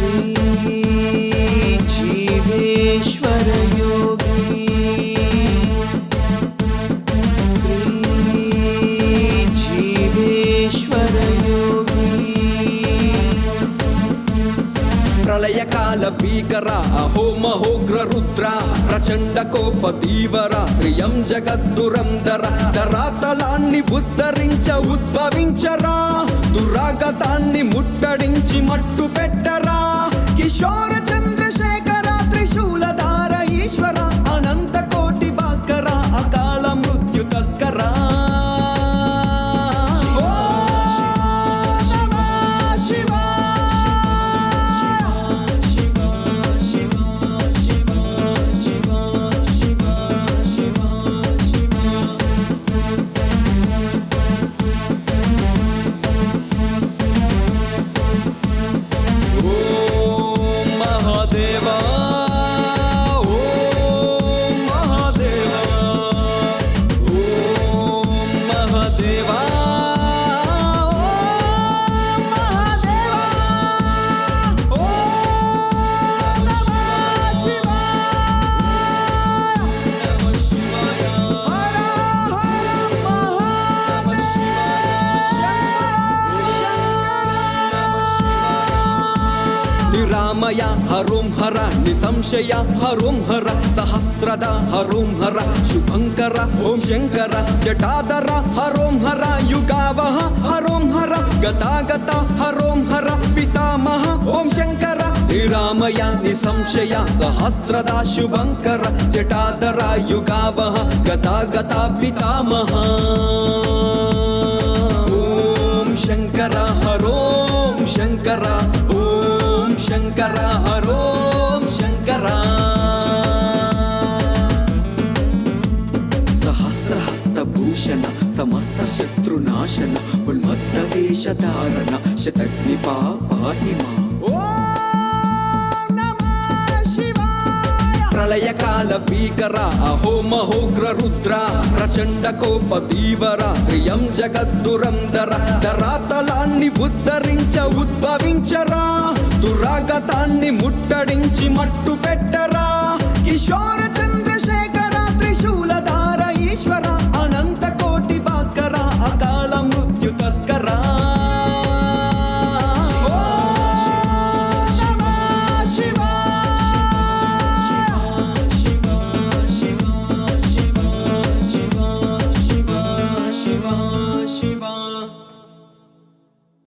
You. భీకర అహో మహోగ్ర రుద్ర ప్రచండ కోప తీవర శ్రియం జగద్దురంధర ధరాతలాన్ని ఉద్ధరించ ఉద్భవించరా దురాగతాన్ని ముట్టడించి మట్టు పెట్టరా కిషోర నిరామయ హరోం హర నిసంశయ హరోం హర సహస్రద హరోం హర శుభంకర ఓం శంకర జటాధర హరోం హర యుగావహ హరోం హర గతాగత హరోం హర పితామహ ఓం శంకర నిరామయ నిసంశయ సహస్రద శుభంకర జటాధర యుగావహ గతాగత పితామహ ఓం శంకర శంకర హరోం శంకర. సహస్రహస్తభూషణ సమస్త శత్రునాశన ఉన్మత్త వేషధారణ శతగ్ని పాపాటి మా ప్రళయకాల భీకర అహో మహోగ్ర రుద్ర ప్రచండ కోప దీవర శ్రియం జగద్దురందర ధరాతలాన్ని ఉద్ధరించ ఉద్భవించరా దురాగతాన్ని ముట్టడించి మట్టు పెట్ట